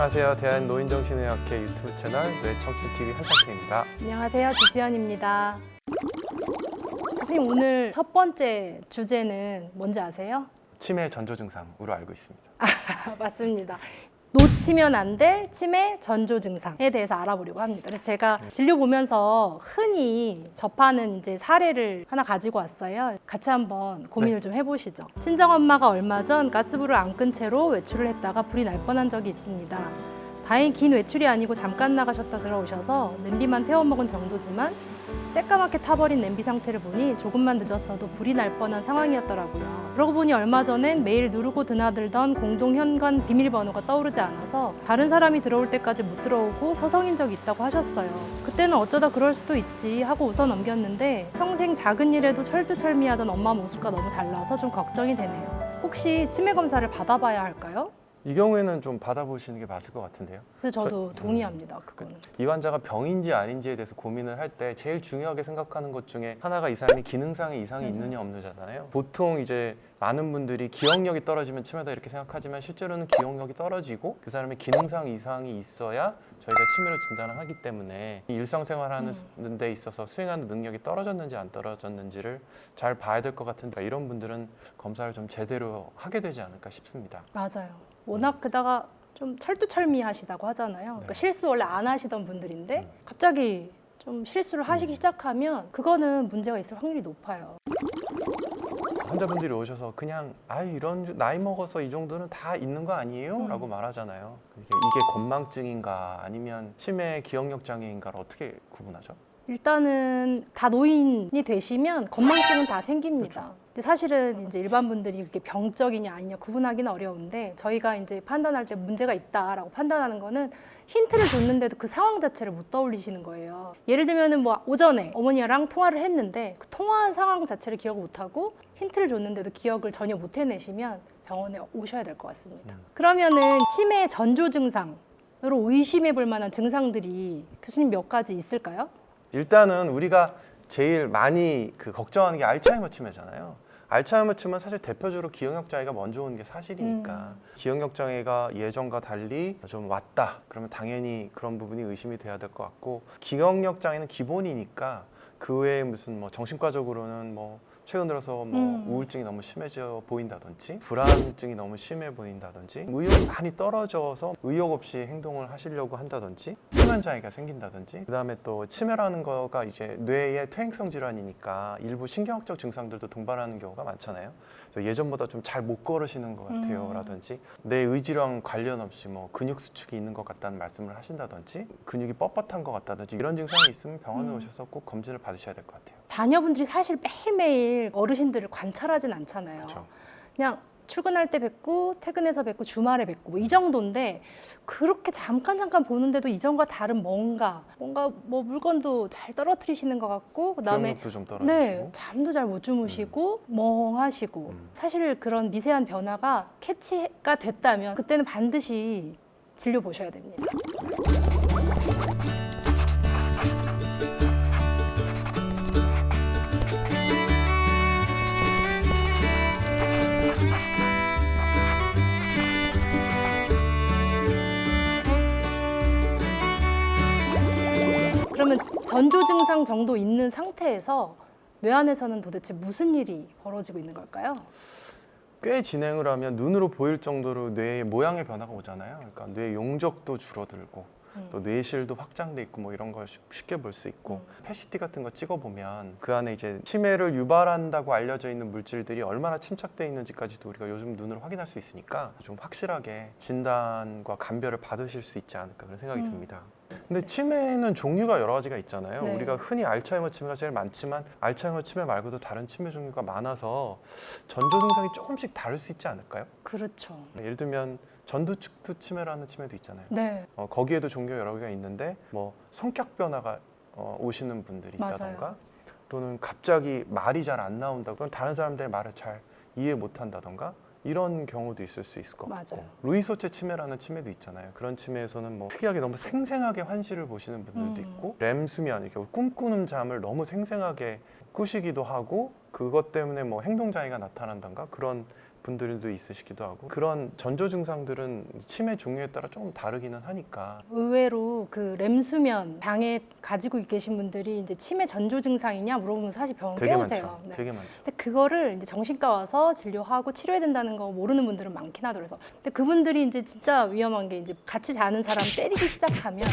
안녕하세요. 대한노인정신의학회 유튜브 채널 뇌청춘TV 한창태입니다. 안녕하세요. 주지연입니다. 선생님 오늘 첫 번째 주제는 뭔지 아세요? 치매 전조 증상으로 알고 있습니다. 아, 맞습니다. 놓치면 안 될 치매 전조 증상에 대해서 알아보려고 합니다. 그래서 제가 진료 보면서 흔히 접하는 이제 사례를 하나 가지고 왔어요. 같이 한번 고민을 좀 해보시죠. 친정 엄마가 얼마 전 가스불을 안 끈 채로 외출을 했다가 불이 날 뻔한 적이 있습니다. 다행히 긴 외출이 아니고 잠깐 나가셨다 들어오셔서 냄비만 태워 먹은 정도지만 새까맣게 타버린 냄비 상태를 보니 조금만 늦었어도 불이 날 뻔한 상황이었더라고요. 그러고 보니 얼마 전엔 매일 누르고 드나들던 공동 현관 비밀번호가 떠오르지 않아서 다른 사람이 들어올 때까지 못 들어오고 서성인 적이 있다고 하셨어요. 그때는 어쩌다 그럴 수도 있지 하고 웃어 넘겼는데 평생 작은 일에도 철두철미하던 엄마 모습과 너무 달라서 좀 걱정이 되네요. 혹시 치매 검사를 받아봐야 할까요? 이 경우에는 좀 받아보시는 게 맞을 것 같은데요. 근데 저도 저- 동의합니다. 그거는. 이 환자가 병인지 아닌지에 대해서 고민을 할 때 제일 중요하게 생각하는 것 중에 하나가 이 사람이 기능상의 이상이 맞아요. 있느냐 없느냐잖아요. 보통 이제 많은 분들이 기억력이 떨어지면 치매다 이렇게 생각하지만 실제로는 기억력이 떨어지고 그 사람의 기능상 이상이 있어야 저희가 치매로 진단을 하기 때문에 이 일상생활하는 음. 데 있어서 수행하는 능력이 떨어졌는지 안 떨어졌는지를 잘 봐야 될 것 같은데 이런 분들은 검사를 좀 제대로 하게 되지 않을까 싶습니다. 맞아요. 워낙 그다가 좀 철두철미하시다고 하잖아요. 그러니까 네. 실수 원래 안 하시던 분들인데 음. 갑자기 좀 실수를 하시기 음. 시작하면 그거는 문제가 있을 확률이 높아요. 환자분들이 오셔서 그냥 아 이런 나이 먹어서 이 정도는 다 있는 거 아니에요? 음. 라고 말하잖아요. 이게, 이게 건망증인가 아니면 치매 기억력 장애인가를 어떻게 구분하죠? 일단은 다 노인이 되시면 건망증은 다 생깁니다. 그렇죠. 근데 사실은 이제 일반 분들이 그게 병적이냐 아니냐 구분하기는 어려운데 저희가 이제 판단할 때 문제가 있다라고 판단하는 거는 힌트를 줬는데도 그 상황 자체를 못 떠올리시는 거예요. 예를 들면은 뭐 오전에 어머니랑 통화를 했는데 그 통화한 상황 자체를 기억을 못 하고 힌트를 줬는데도 기억을 전혀 못 해내시면 병원에 오셔야 될 것 같습니다. 음. 그러면은 치매 전조 증상 으로 의심해 볼 만한 증상들이 교수님 몇 가지 있을까요? 일단은 우리가 제일 많이 그 걱정하는 게 알츠하이머 치매잖아요. 알츠하이머 치매는 사실 대표적으로 기억력 장애가 먼저 오는 게 사실이니까 음. 기억력 장애가 예전과 달리 좀 왔다. 그러면 당연히 그런 부분이 의심이 돼야 될 것 같고 기억력 장애는 기본이니까 그 외에 무슨 뭐 정신과적으로는 뭐 최근 들어서 뭐 음. 우울증이 너무 심해져 보인다든지 불안증이 너무 심해 보인다든지 의욕이 많이 떨어져서 의욕 없이 행동을 하시려고 한다든지 수면 장애가 생긴다든지 그다음에 또 치매라는 거가 이제 뇌의 퇴행성 질환이니까 일부 신경학적 증상들도 동반하는 경우가 많잖아요. 저 예전보다 좀 잘 못 걸으시는 것 음. 같아요라든지 내 의지랑 관련 없이 뭐 근육 수축이 있는 것 같다는 말씀을 하신다든지 근육이 뻣뻣한 것 같다든지 이런 증상이 있으면 병원에 음. 오셔서 꼭 검진을 받으셔야 될 것 같아요. 자녀분들이 사실 매일매일 어르신들을 관찰하진 않잖아요. 그렇죠. 그냥 출근할 때 뵙고 퇴근해서 뵙고 주말에 뵙고 뭐 이 정도인데 그렇게 잠깐 잠깐 보는데도 이전과 다른 뭔가 뭔가 뭐 물건도 잘 떨어뜨리시는 것 같고 그다음에 기억력도 좀네 떨어지시고 잠도 잘 못 주무시고 멍하시고 음. 사실 그런 미세한 변화가 캐치가 됐다면 그때는 반드시 진료 보셔야 됩니다. 전조 증상 정도 있는 상태에서 뇌 안에서는 도대체 무슨 일이 벌어지고 있는 걸까요? 꽤 진행을 하면 눈으로 보일 정도로 뇌의 모양의 변화가 오잖아요. 그러니까 뇌 용적도 줄어들고 음. 또 뇌실도 확장돼 있고 뭐 이런 걸 쉽- 쉽게 볼 수 있고 패시티 같은 거 찍어 보면 그 안에 이제 치매를 유발한다고 알려져 있는 물질들이 얼마나 침착돼 있는지까지도 우리가 요즘 눈으로 확인할 수 있으니까 좀 확실하게 진단과 감별을 받으실 수 있지 않을까 그런 생각이 음. 듭니다. 근데 치매는 종류가 여러 가지가 있잖아요. 네. 우리가 흔히 알츠하이머 치매가 제일 많지만 알츠하이머 치매 말고도 다른 치매 종류가 많아서 전조 증상이 조금씩 다를 수 있지 않을까요? 그렇죠. 예를 들면 전두축투 치매라는 치매도 있잖아요. 네, 어, 거기에도 종류 여러 개가 있는데 뭐 성격 변화가 어, 오시는 분들이 맞아요. 있다던가 또는 갑자기 말이 잘 안 나온다고 그럼 다른 사람들의 말을 잘 이해 못 한다던가 이런 경우도 있을 수 있을 것 같고 맞아요. 루이소체 치매라는 치매도 있잖아요. 그런 치매에서는 뭐 특이하게 너무 생생하게 환시를 보시는 분들도 음. 있고 렘 수면 이렇게 꿈꾸는 잠을 너무 생생하게 꾸시기도 하고 그것 때문에 뭐 행동 장애가 나타난다던가 그런 분들도 있으시기도 하고 그런 전조 증상들은 치매 종류에 따라 조금 다르기는 하니까 의외로 그 렘수면 장애 가지고 계신 분들이 이제 치매 전조 증상이냐 물어보면 사실 병원 되게 깨우세요. 많죠. 네. 되게 많죠. 근데 그거를 이제 정신과 와서 진료하고 치료해야 된다는 거 모르는 분들은 많긴 하더라고요. 근데 그분들이 이제 진짜 위험한 게 이제 같이 자는 사람 때리기 시작하면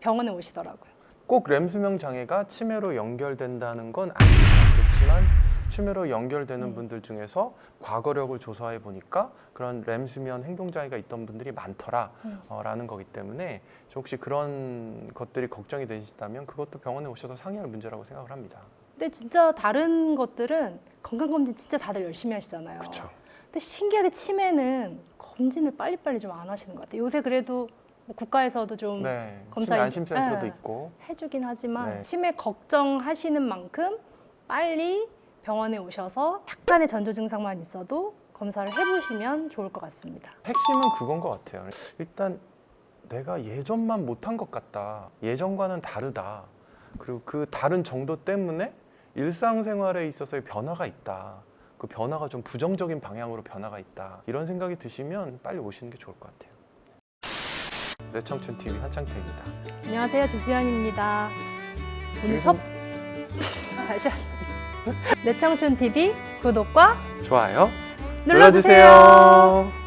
병원에 오시더라고요. 꼭 렘수명 장애가 치매로 연결된다는 건 아닙니다. 그렇지만 치매로 연결되는 음. 분들 중에서 과거력을 조사해 보니까 그런 렘수면 행동 장애가 있던 분들이 음. 많더라라는 거기 때문에 저 혹시 그런 것들이 걱정이 되시다면 그것도 병원에 오셔서 상의할 문제라고 생각을 합니다. 근데 진짜 다른 것들은 건강검진 진짜 다들 열심히 하시잖아요. 그렇죠. 근데 신기하게 치매는 검진을 빨리빨리 좀 안 하시는 것 같아요. 요새 그래도 뭐 국가에서도 좀 네. 검사 안심센터도 네. 있고 해주긴 하지만 네. 치매 걱정하시는 만큼 빨리 병원에 오셔서 약간의 전조 증상만 있어도 검사를 해보시면 좋을 것 같습니다. 핵심은 그건 것 같아요. 일단 내가 예전만 못한 것 같다. 예전과는 다르다. 그리고 그 다른 정도 때문에 일상생활에 있어서의 변화가 있다. 그 변화가 좀 부정적인 방향으로 변화가 있다. 이런 생각이 드시면 빨리 오시는 게 좋을 것 같아요. 내 청춘 TV 한창태입니다. 안녕하세요 주수연입니다. 오늘 첫 다시 하시죠. 내 청춘 TV 구독과 좋아요. 눌러주세요. 눌러주세요.